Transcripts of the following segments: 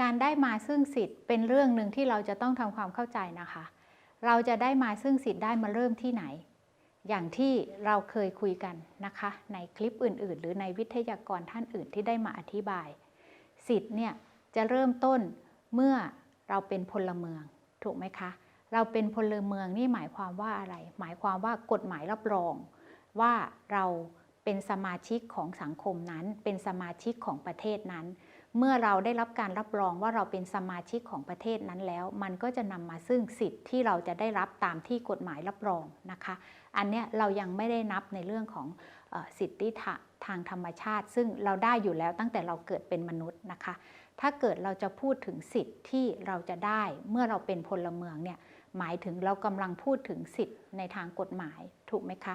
การได้มาซึ่งสิทธิ์เป็นเรื่องหนึ่งที่เราจะต้องทำความเข้าใจนะคะ เราจะได้มาซึ่งสิทธิ์ได้มาเริ่มที่ไหน อย่างที่เราเคยคุยกันนะคะ ในคลิปอื่น ๆ หรือในวิทยากรท่านอื่นที่ได้มาอธิบาย สิทธิ์เนี่ยจะเริ่มต้นเมื่อเราเป็นพลเมืองถูกไหมคะ เราเป็นพลเมืองนี่หมายความว่าอะไร หมายความว่ากฎหมายรับรอง ว่าเราเป็นสมาชิกของสังคมนั้น เป็นสมาชิกของประเทศนั้น เมื่อเราได้รับการรับรองว่าเราเป็นสมาชิกของประเทศนั้นแล้ว มันก็จะนำมาซึ่งสิทธิ์ที่เราจะได้รับตามที่กฎหมายรับรองนะคะ อันเนี้ยเรายังไม่ได้นับในเรื่องของสิทธิทางธรรมชาติ ซึ่งเราได้อยู่แล้วตั้งแต่เราเกิดเป็นมนุษย์นะคะ ถ้าเกิดเราจะพูดถึงสิทธิ์ที่เราจะได้เมื่อเราเป็นพลเมืองเนี่ยหมายถึงเรากำลังพูดถึงสิทธิ์ในทางกฎหมายถูกไหมคะ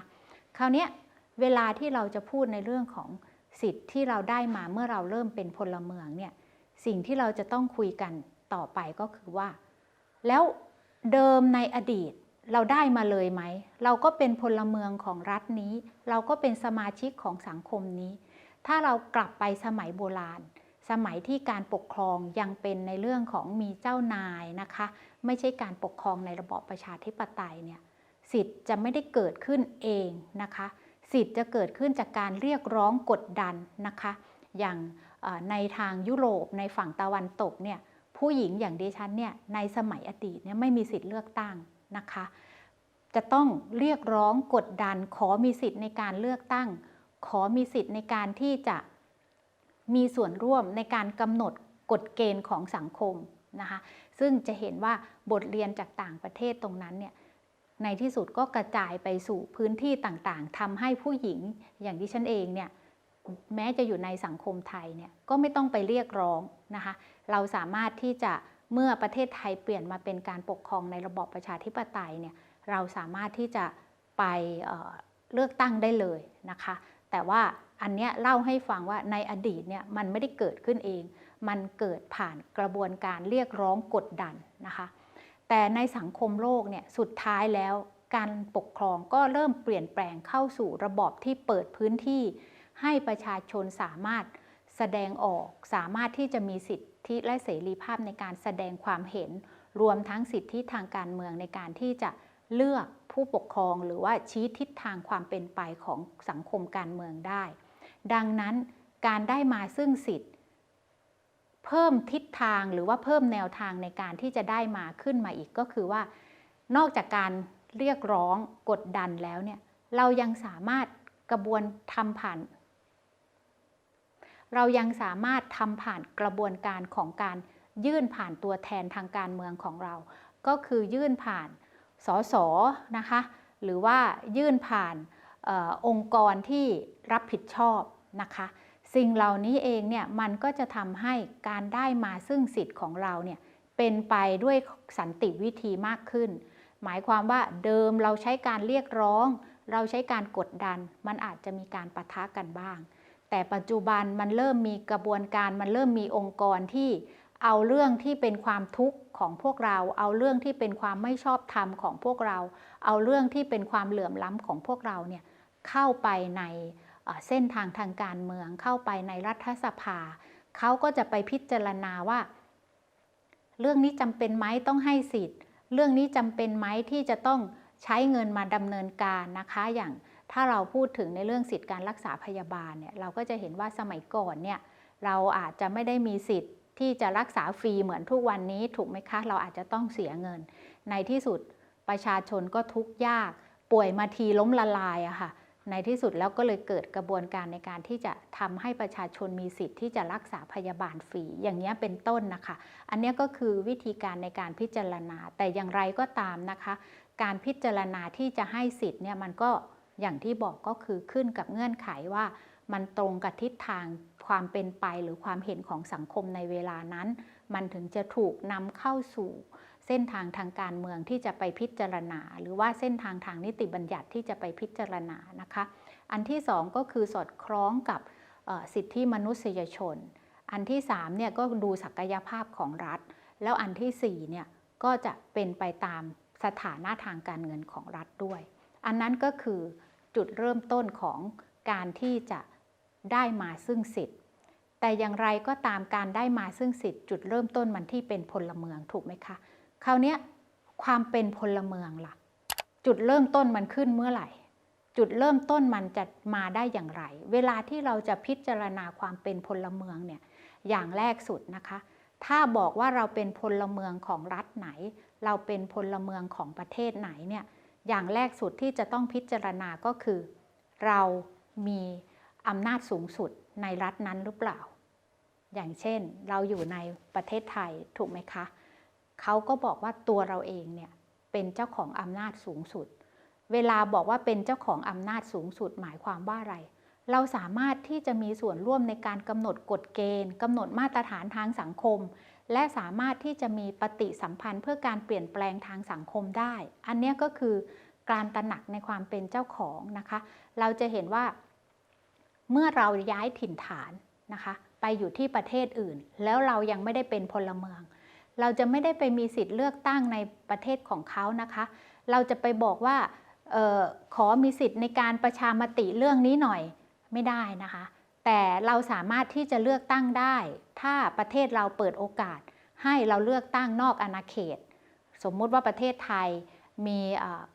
คราวนี้เวลาที่เราจะพูดในเรื่องของ สิทธิ์ที่เราได้มาเมื่อเราเริ่มเป็นพลเมืองเนี่ยสิ่งที่เราจะต้องคุยกันต่อไปก็คือว่า แล้วเดิมในอดีตเราได้มาเลยไหม เราก็เป็นพลเมืองของรัฐนี้ เราก็เป็นสมาชิกของสังคมนี้ ถ้าเรากลับไปสมัยโบราณ สมัยที่การปกครองยังเป็นในเรื่องของมีเจ้านายนะคะ ไม่ใช่การปกครองในระบอบประชาธิปไตยเนี่ยสิทธิ์จะไม่ได้เกิดขึ้นเองนะคะ สิทธิ์จะเกิดขึ้นจากการเรียกร้องกดดันนะคะ อย่างในทางยุโรปในฝั่งตะวันตกเนี่ยผู้หญิงอย่างดิฉันเนี่ยในสมัยอดีตเนี่ยไม่มีสิทธิ์เลือกตั้งนะคะ จะต้องเรียกร้องกดดัน ขอมีสิทธิ์ในการเลือกตั้ง ขอมีสิทธิ์ในการที่จะมีส่วนร่วมในการกำหนดกฎเกณฑ์ของสังคมนะคะ ซึ่งจะเห็นว่าบทเรียนจากต่างประเทศตรงนั้นเนี่ย ในที่สุดก็กระจายไปสู่พื้นที่ต่างๆทำให้ผู้หญิงอย่างที่ฉันเองเนี่ยแม้จะอยู่ในสังคมไทยเนี่ยก็ไม่ต้องไปเรียกร้องนะคะ เราสามารถที่จะเมื่อประเทศไทยเปลี่ยนมาเป็นการปกครองในระบอบประชาธิปไตยเนี่ยเราสามารถที่จะไปเเลือกตั้งได้เลยนะคะ แต่ว่าอันเนี้ยเล่าให้ฟังว่าในอดีตเนี่ยมันไม่ได้เกิดขึ้นเอง มันเกิดผ่านกระบวนการเรียกร้องกดดันนะคะ แต่ในสังคมโลกเนี่ยสุดท้ายแล้วการปกครองก็เริ่มเปลี่ยนแปลงเข้าสู่ระบอบที่เปิดพื้นที่ ให้ประชาชนสามารถแสดงออกสามารถที่จะมีสิทธิและเสรีภาพในการแสดงความเห็น รวมทั้งสิทธิทางการเมืองในการที่จะเลือกผู้ปกครองหรือว่าชี้ทิศทางความเป็นไปของสังคมการเมืองได้ ดังนั้นการได้มาซึ่งสิทธิ เพิ่มทิศทางหรือว่าเพิ่มแนวทางในการที่จะได้มาขึ้นมาอีกก็คือว่า นอกจากการเรียกร้องกดดันแล้วเนี่ยเรายังสามารถกระบวนทำผ่าน เรายังสามารถทำผ่านกระบวนการของการยื่นผ่านตัวแทนทางการเมืองของเรา ก็คือยื่นผ่านสสนะคะหรือว่ายื่นผ่านอองค์กรที่รับผิดชอบนะคะ สิ่งเหล่านี้เองเนี่ยมันก็จะทำให้การได้มาซึ่งสิทธิ์ของเราเนี่ยเป็นไปด้วยสันติวิธีมากขึ้น หมายความว่าเดิมเราใช้การเรียกร้อง เราใช้การกดดัน มันอาจจะมีการปะทะกันบ้าง แต่ปัจจุบันมันเริ่มมีกระบวนการมันเริ่มมีองค์กรที่เอาเรื่องที่เป็นความทุกข์ของพวกเรา เอาเรื่องที่เป็นความไม่ชอบธรรมของพวกเรา เอาเรื่องที่เป็นความเหลื่อมล้ำของพวกเราเนี่ยเข้าไปใน เส้นทางทางการเมืองเข้าไปในรัฐสภา เขาก็จะไปพิจารณาว่า เรื่องนี้จำเป็นไหมต้องให้สิทธิ์ เรื่องนี้จำเป็นไหมที่จะต้องใช้เงินมาดำเนินการนะคะอย่างถ้าเราพูดถึงในเรื่องสิทธิการรักษาพยาบาลเนี่ยเราก็จะเห็นว่าสมัยก่อนเนี่ยเราอาจจะไม่ได้มีสิทธิ์ที่จะรักษาฟรีเหมือนทุกวันนี้ถูกไหมคะ เราอาจจะต้องเสียเงิน ในที่สุดประชาชนก็ทุกข์ยาก ป่วยมาทีล้มละลายอะค่ะ ในที่สุดแล้วก็เลยเกิดกระบวนการในการที่จะทำให้ประชาชนมีสิทธิ์ที่จะรักษาพยาบาลฟรีอย่างนี้เป็นต้นนะคะ อันนี้ก็คือวิธีการในการพิจารณา แต่อย่างไรก็ตามนะคะ การพิจารณาที่จะให้สิทธิ์เนี่ยมันก็อย่างที่บอกก็คือขึ้นกับเงื่อนไขว่ามันตรงกับทิศทางความเป็นไปหรือความเห็นของสังคมในเวลานั้น มันถึงจะถูกนำเข้าสู่ เส้นทางทางการเมืองที่จะไปพิจารณา หรือว่าเส้นทางทางนิติบัญญัติที่จะไปพิจารณานะคะ อันที่สองก็คือสอดคล้องกับสิทธิมนุษยชน อันที่สามเนี่ยก็ดูศักยภาพของรัฐ แล้วอันที่สี่เนี่ยก็จะเป็นไปตามสถานะทางการเงินของรัฐด้วย อันนั้นก็คือจุดเริ่มต้นของการที่จะได้มาซึ่งสิทธิ์แแต่อย่างไรก็ตามการได้มาซึ่งสิทธิ์จุดเริ่มต้นมันที่เป็นพลเมืองถูกไหมคะ คราวนี้ความเป็นพลเมืองล่ะ จุดเริ่มต้นมันขึ้นเมื่อไหร่ จุดเริ่มต้นมันจะมาได้อย่างไร เวลาที่เราจะพิจารณาความเป็นพลเมืองเนี่ยอย่างแรกสุดนะคะ ถ้าบอกว่าเราเป็นพลเมืองของรัฐไหน เราเป็นพลเมืองของประเทศไหนเนี่ยอย่างแรกสุดที่จะต้องพิจารณาก็คือ เรามีอำนาจสูงสุดในรัฐนั้นหรือเปล่า อย่างเช่นเราอยู่ในประเทศไทยถูกไหมคะ เขาก็บอกว่าตัวเราเองเนี่ยเป็นเจ้าของอำนาจสูงสุด เวลาบอกว่าเป็นเจ้าของอำนาจสูงสุดหมายความว่าอะไร เราสามารถที่จะมีส่วนร่วมในการกำหนดกฎเกณฑ์กำหนดมาตรฐานทางสังคม และสามารถที่จะมีปฏิสัมพันธ์เพื่อการเปลี่ยนแปลงทางสังคมได้ อันนี้ก็คือการตระหนักในความเป็นเจ้าของนะคะ เราจะเห็นว่า เมื่อเราย้ายถิ่นฐานนะคะ ไปอยู่ที่ประเทศอื่น แล้วเรายังไม่ได้เป็นพลเมือง เราจะไม่ได้ไปมีสิทธิ์เลือกตั้งในประเทศของเขานะคะ เราจะไปบอกว่าออขอมีสิทธิ์ในการประชามติเรื่องนี้หน่อยไม่ได้นะคะ แต่เราสามารถที่จะเลือกตั้งได้ ถ้าประเทศเราเปิดโอกาส ให้เราเลือกตั้งนอกอาณาเขต สมมุติว่าประเทศไทยมี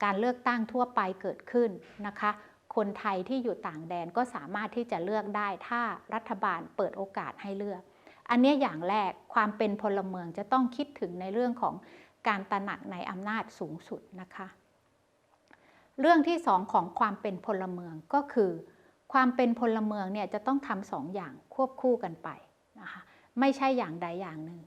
การเลือกตั้งทั่วไปเกิดขึ้นนะคะ คนไทยที่อยู่ต่างแดนก็สามารถที่จะเลือกได้ ถ้ารัฐบาลเปิดโอกาสให้เลือก อันนี้อย่างแรกความเป็นพลเมืองจะต้องคิดถึงในเรื่องของการตระหนักในอำนาจสูงสุดนะคะ เรื่องที่สองของความเป็นพลเมืองก็คือ ความเป็นพลเมืองเนี่ยจะต้องทำสองอย่างควบคู่กันไปนะคะไม่ใช่อย่างใดอย่างหนึ่ง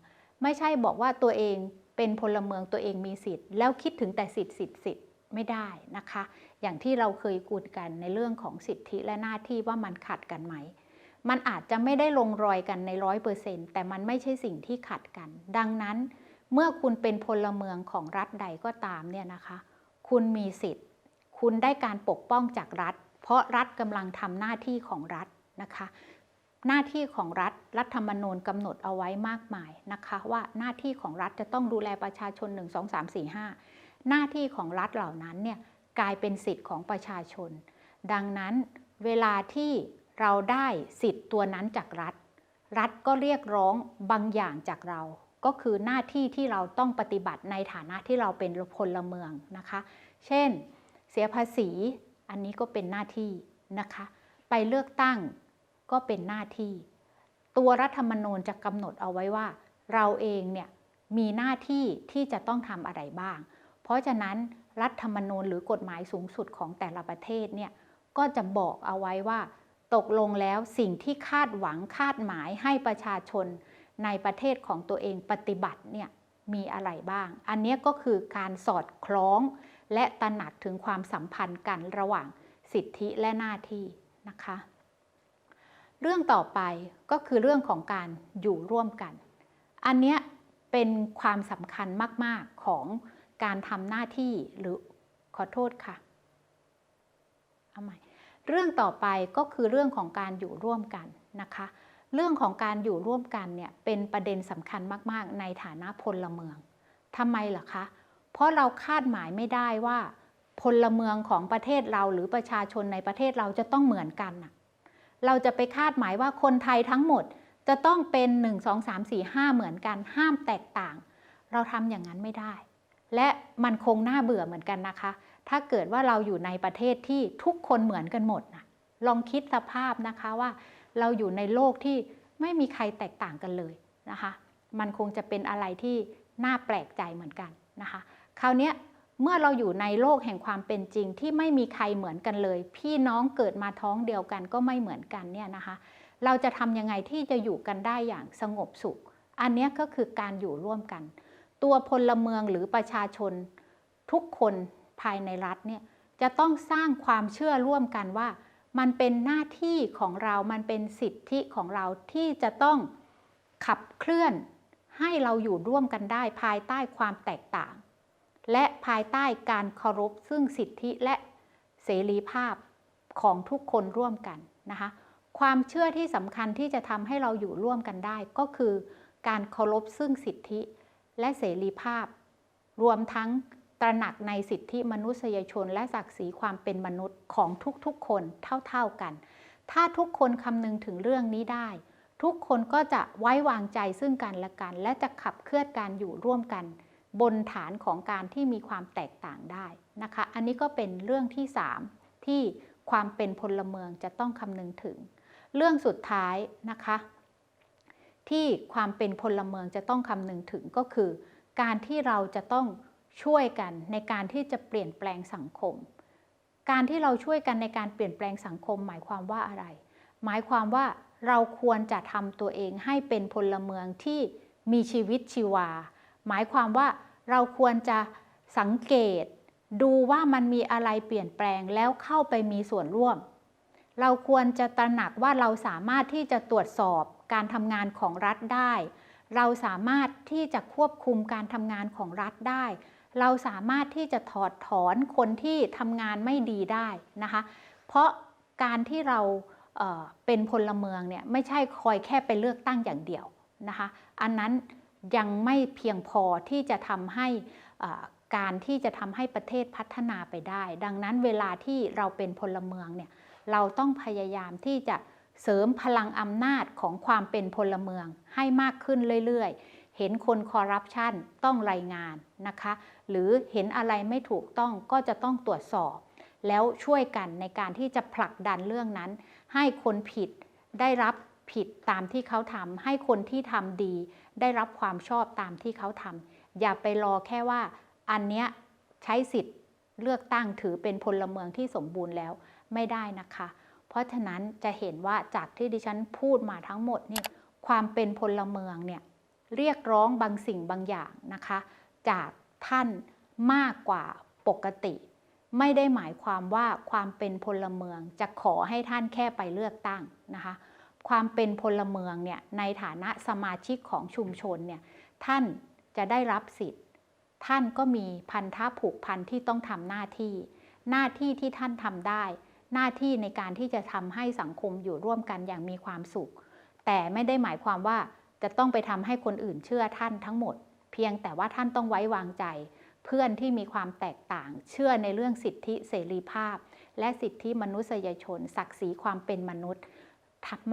ไม่ใช่บอกว่าตัวเองเป็นพลเมืองตัวเองมีสิทธิ์ แล้วคิดถึงแต่สิทธิ์สิทธิ์สิทธิ์ไม่ได้นะคะ อย่างที่เราเคยกูดกันในเรื่องของสิทธิและหน้าที่ว่ามันขัดกันไหม มันอาจจะไม่ได้ลงรอยกันในร้อยเปอร์เซ็นต์แต่มันไม่ใช่สิ่งที่ขัดกัน ดังนั้นเมื่อคุณเป็นพลเมืองของรัฐใดก็ตามเนี่ยนะคะ คุณมีสิทธิ์ คุณได้การปกป้องจากรัฐ เพราะรัฐกำลังทำหน้าที่ของรัฐนะคะ หน้าที่ของรัฐรัฐธรรมนูญกำหนดเอาไว้มากมายนะคะ ว่าหน้าที่ของรัฐจะต้องดูแลประชาชน 1 2 3 4 5 หน้าที่ของรัฐเหล่านั้นเนี่ยกลายเป็นสิทธิ์ของประชาชน ดังนั้นเวลาที่ เราได้สิทธิ์ตัวนั้นจากรัฐ รัฐก็เรียกร้องบางอย่างจากเรา ก็คือหน้าที่ที่เราต้องปฏิบัติในฐานะที่เราเป็นพลเมืองนะคะ เช่น เสียภาษีอันนี้ก็เป็นหน้าที่นะคะ ไปเลือกตั้งก็เป็นหน้าที่ ตัวรัฐธรรมนูญจะกำหนดเอาไว้ว่า เราเองเนี่ยมีหน้าที่ที่จะต้องทำอะไรบ้าง เพราะฉะนั้นรัฐธรรมนูญหรือกฎหมายสูงสุดของแต่ละประเทศเนี่ยก็จะบอกเอาไว้ว่า ตกลงแล้วสิ่งที่คาดหวังคาดหมายให้ประชาชนในประเทศของตัวเองปฏิบัติเนี่ยมีอะไรบ้าง อันนี้ก็คือการสอดคล้อง และตระหนักถึงความสัมพันธ์กันระหว่างสิทธิและหน้าที่นะคะ เรื่องต่อไปก็คือเรื่องของการอยู่ร่วมกัน อันนี้เป็นความสำคัญมาก ๆ ของการทำหน้าที่หรือขอโทษค่ะ เอาใหม่ เรื่องต่อไปก็คือเรื่องของการอยู่ร่วมกันนะคะ เรื่องของการอยู่ร่วมกันเนี่ยเป็นประเด็นสำคัญมากๆ ในฐานะพลเมืองทำไมล่ะคะ เพราะเราคาดหมายไม่ได้ว่า พลเมืองของประเทศเราหรือประชาชนในประเทศเราจะต้องเหมือนกันนะเราจะไปคาดหมายว่าคนไทยทั้งหมดจะต้องเป็น 1 2 3 4 5 เหมือนกันห้ามแตกต่าง เราทำอย่างนั้นไม่ได้ และมันคงน่าเบื่อเหมือนกันนะคะ ถ้าเกิดว่าเราอยู่ในประเทศที่ทุกคนเหมือนกันหมดนะลองคิดสภาพนะคะว่า เราอยู่ในโลกที่ไม่มีใครแตกต่างกันเลยนะคะ มันคงจะเป็นอะไรที่น่าแปลกใจเหมือนกันนะคะ คราวนี้เมื่อเราอยู่ในโลกแห่งความเป็นจริงที่ไม่มีใครเหมือนกันเลย พี่น้องเกิดมาท้องเดียวกันก็ไม่เหมือนกันเนี่ยนะคะ เราจะทำยังไงที่จะอยู่กันได้อย่างสงบสุข อันนี้ก็คือการอยู่ร่วมกัน ตัวพลเมืองหรือประชาชนทุกคน ภายในรัฐเนี่ยจะต้องสร้างความเชื่อร่วมกันว่า มันเป็นหน้าที่ของเรา มันเป็นสิทธิของเราที่จะต้องขับเคลื่อนให้เราอยู่ร่วมกันได้ภายใต้ความแตกต่าง และภายใต้การเคารพซึ่งสิทธิและเสรีภาพของทุกคนร่วมกันนะคะความเชื่อที่สำคัญที่จะทำให้เราอยู่ร่วมกันได้ ก็คือ การเคารพซึ่งสิทธิและเสรีภาพ รวมทั้ง ตระหนักในสิทธิมนุษยชนและศักดิ์ศรีความเป็นมนุษย์ของทุกๆ คนเท่าๆกัน ถ้าทุกคนคำนึงถึงเรื่องนี้ได้ ทุกคนก็จะไว้วางใจซึ่งกันและกัน และจะขับเคลื่อนการอยู่ร่วมกัน บนฐานของการที่มีความแตกต่างได้นะคะ อันนี้ก็เป็นเรื่องที่ 3 ที่ความเป็นพลเมืองจะต้องคำนึงถึง เรื่องสุดท้ายนะคะ ที่ความเป็นพลเมืองจะต้องคำนึงถึงก็คือ การที่เราจะต้อง ช่วยกันในการที่จะเปลี่ยนแปลงสังคม การที่เราช่วยกันในการเปลี่ยนแปลงสังคม หมายความว่าอะไร หมายความว่าเราควรจะทำตัวเองให้เป็นพลเมืองที่มีชีวิตชีวา หมายความว่าเราควรจะสังเกต ดูว่ามันมีอะไรเปลี่ยนแปลงแล้วเข้าไปมีส่วนร่วม เราควรจะตระหนักว่าเราสามารถที่จะตรวจสอบการทำงานของรัฐได้ เราสามารถที่จะควบคุมการทำงานของรัฐได้ เราสามารถที่จะถอดถอนคนที่ทำงานไม่ดีได้นะคะ เพราะการที่เราเเป็นพลเมืองเนี่ยไม่ใช่คอยแค่ไปเลือกตั้งอย่างเดียวนะคะ อันนั้นยังไม่เพียงพอที่จะทำให้การที่จะทำให้ประเทศพัฒนาไปได้ ดังนั้นเวลาที่เราเป็นพลเมืองเนี่ยเราต้องพยายามที่จะเสริมพลังอำนาจของความเป็นพลเมืองให้มากขึ้นเรื่อยๆ เห็นคนคอร์รัปชันต้องรายงานนะคะ หรือเห็นอะไรไม่ถูกต้องก็จะต้องตรวจสอบ แล้วช่วยกันในการที่จะผลักดันเรื่องนั้น ให้คนผิดได้รับผิดตามที่เขาทำให้คนที่ทำดี ได้รับความชอบตามที่เขาทำอย่าไปรอแค่ว่า อันเนี้ยใช้สิทธิ์เลือกตั้งถือเป็นพลเมืองที่สมบูรณ์แล้วไม่ได้นะคะ เพราะฉะนั้นจะเห็นว่าจากที่ดิฉันพูดมาทั้งหมดนี่ความเป็นพลเมืองเนี่ยเรียกร้องบางสิ่งบางอย่างนะคะ จาก ท่านมากกว่าปกติ ไม่ได้หมายความว่าความเป็นพลเมืองจะขอให้ท่านแค่ไปเลือกตั้งนะคะความเป็นพลเมืองเนี่ยในฐานะสมาชิกของชุมชนเนี่ยท่านจะได้รับสิทธิ์ ท่านก็มีพันธะผูกพันที่ต้องทำหน้าที่ หน้าที่ที่ท่านทำได้ หน้าที่ในการที่จะทำให้สังคมอยู่ร่วมกันอย่างมีความสุข แต่ไม่ได้หมายความว่าจะต้องไปทำให้คนอื่นเชื่อท่านทั้งหมด เพียงแต่ว่าท่านต้องไว้วางใจ เพื่อนที่มีความแตกต่าง เชื่อในเรื่องสิทธิเสรีภาพ และสิทธิมนุษยชน ศักดิ์ศรีความเป็นมนุษย์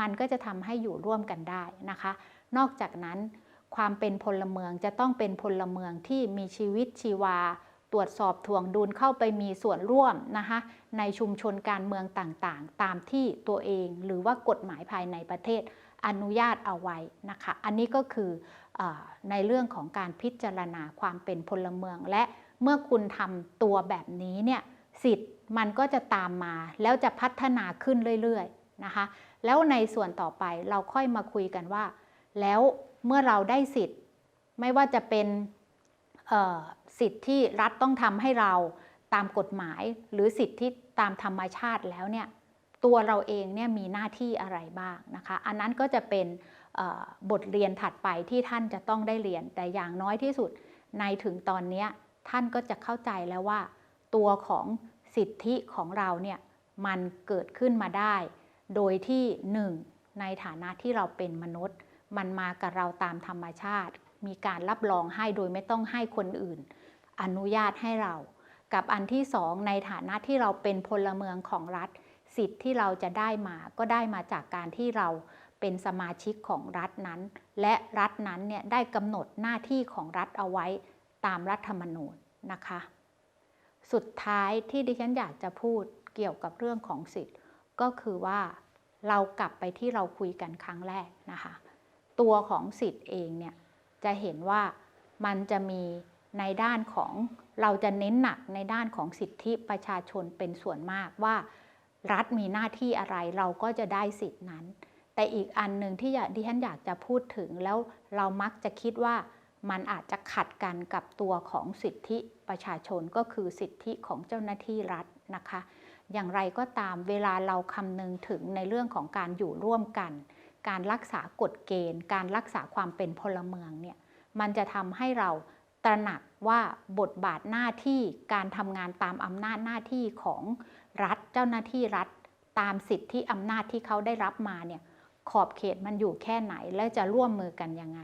มันก็จะทำให้อยู่ร่วมกันได้นะคะ นอกจากนั้นความเป็นพลเมืองจะต้องเป็นพลเมืองที่มีชีวิตชีวา ตรวจสอบทวงดุลเข้าไปมีส่วนร่วมนะคะในชุมชนการเมืองต่างๆ ตามที่ตัวเองหรือว่ากฎหมายภายในประเทศอนุญาตเอาไว้นะคะ อันนี้ก็คืออ ในเรื่องของการพิจารณาความเป็นพลเมือง และเมื่อคุณทำตัวแบบนี้เนี่ยสิทธิ์มันก็จะตามมาแล้วจะพัฒนาขึ้นเรื่อยๆนะคะ แล้วในส่วนต่อไปเราค่อยมาคุยกันว่า แล้วเมื่อเราได้สิทธิ์ ไม่ว่าจะเป็นสิทธิ์ที่รัฐต้องทำให้เราตามกฎหมายหรือสิทธิ์ที่ตามธรรมชาติแล้วเนี่ยตัวเราเองเนี่ยมีหน้าที่อะไรบ้างนะคะ อันนั้นก็จะเป็น บทเรียนถัดไปที่ท่านจะต้องได้เรียน แต่อย่างน้อยที่สุดในถึงตอนนี้ท่านก็จะเข้าใจแล้วว่า ตัวของสิทธิของเราเนี่ยมันเกิดขึ้นมาได้ โดยที่หนึ่งในฐานะที่เราเป็นมนุษย์ มันมากับเราตามธรรมชาติ มีการรับรองให้โดยไม่ต้องให้คนอื่น อนุญาตให้เรา กับอันที่สองในฐานะที่เราเป็นพลเมืองของรัฐ สิทธิ์ที่เราจะได้มาก็ได้มาจากการที่เรา เป็นสมาชิกของรัฐนั้น และรัฐนั้นเนี่ยได้กำหนดหน้าที่ของรัฐเอาไว้ตามรัฐธรรมนูญนะคะ สุดท้ายที่ดิฉันอยากจะพูดเกี่ยวกับเรื่องของสิทธิ์ ก็คือว่าเรากลับไปที่เราคุยกันครั้งแรกนะคะ ตัวของสิทธิ์เองเนี่ยจะเห็นว่ามันจะมีในด้านของเราจะเน้นหนักในด้านของสิทธิประชาชนเป็นส่วนมากว่า รัฐมีหน้าที่อะไรเราก็จะได้สิทธินั้น แต่อีกอันหนึ่งที่ดิฉันอยากจะพูดถึงแล้วเรามักจะคิดว่ามันอาจจะขัดกันกับตัวของสิทธิประชาชนก็คือสิทธิของเจ้าหน้าที่รัฐนะคะ อย่างไรก็ตามเวลาเราคำนึงถึงในเรื่องของการอยู่ร่วมกัน การรักษากฎเกณฑ์ การรักษาความเป็นพลเมืองเนี่ยมันจะทำให้เราตระหนักว่าบทบาทหน้าที่การทำงานตามอำนาจหน้าที่ของรัฐเจ้าหน้าที่รัฐ ตามสิทธิอำนาจที่เขาได้รับมาเนี่ย ขอบเขตมันอยู่แค่ไหนและจะร่วมมือกันยังไง